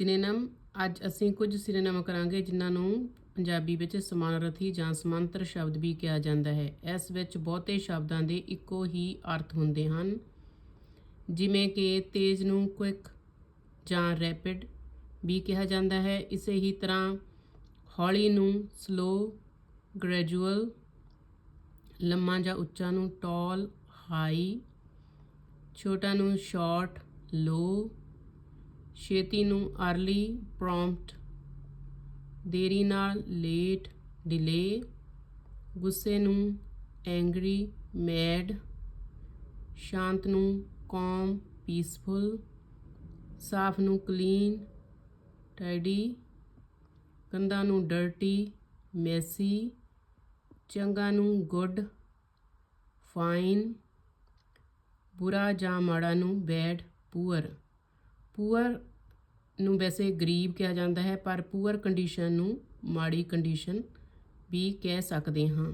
ਸਿਨੇਨਮ, ਅੱਜ ਅਸੀਂ ਕੁਝ ਸਿਨੇਨਮ ਕਰਾਂਗੇ ਜਿਨ੍ਹਾਂ ਨੂੰ ਪੰਜਾਬੀ ਵਿੱਚ ਸਮਾਨਾਰਥੀ ਜਾਂ ਸਮਾਂਤਰ ਸ਼ਬਦ ਵੀ ਕਿਹਾ ਜਾਂਦਾ ਹੈ। ਇਸ ਵਿੱਚ ਬਹੁਤੇ ਸ਼ਬਦਾਂ ਦੇ ਇੱਕੋ ਹੀ ਅਰਥ ਹੁੰਦੇ ਹਨ। ਜਿਵੇਂ ਕਿ ਤੇਜ਼ ਨੂੰ ਕੁਇਕ ਜਾਂ ਰੈਪਿਡ ਵੀ ਕਿਹਾ ਜਾਂਦਾ ਹੈ। ਇਸੇ ਹੀ ਤਰ੍ਹਾਂ ਹੌਲੀ ਨੂੰ ਸਲੋ, ਗ੍ਰੈਜੂਅਲ, ਲੰਮਾ ਜਾਂ ਉੱਚਾ ਨੂੰ ਟਾਲ, ਹਾਈ, ਛੋਟਾ ਨੂੰ ਸ਼ਾਰਟ, ਲੋ ਛੇਤੀ ਨੂੰ ਅਰਲੀ ਪ੍ਰੌਂਪਟ ਦੇਰੀ ਨਾਲ ਲੇਟ ਡਿਲੇ ਗੁੱਸੇ ਨੂੰ ਐਂਗਰੀ ਮੈਡ ਸ਼ਾਂਤ ਨੂੰ ਕੌਮ ਪੀਸਫੁਲ ਸਾਫ਼ ਨੂੰ ਕਲੀਨ ਟਾਈਡੀ ਕੰਧਾਂ ਨੂੰ ਡਰਟੀ ਮੈਸੀ ਚੰਗਾ ਨੂੰ ਗੁੱਡ ਫਾਈਨ ਬੁਰਾ ਜਾਂ ਮਾੜਾ ਨੂੰ ਬੈਡ ਪੂਅਰ ਪੂਅਰ ਨੂੰ ਵੈਸੇ ਗਰੀਬ ਕਿਹਾ ਜਾਂਦਾ ਹੈ, ਪਰ ਪੂਅਰ ਕੰਡੀਸ਼ਨ ਨੂੰ ਮਾੜੀ ਕੰਡੀਸ਼ਨ ਵੀ ਕਹਿ ਸਕਦੇ ਹਾਂ।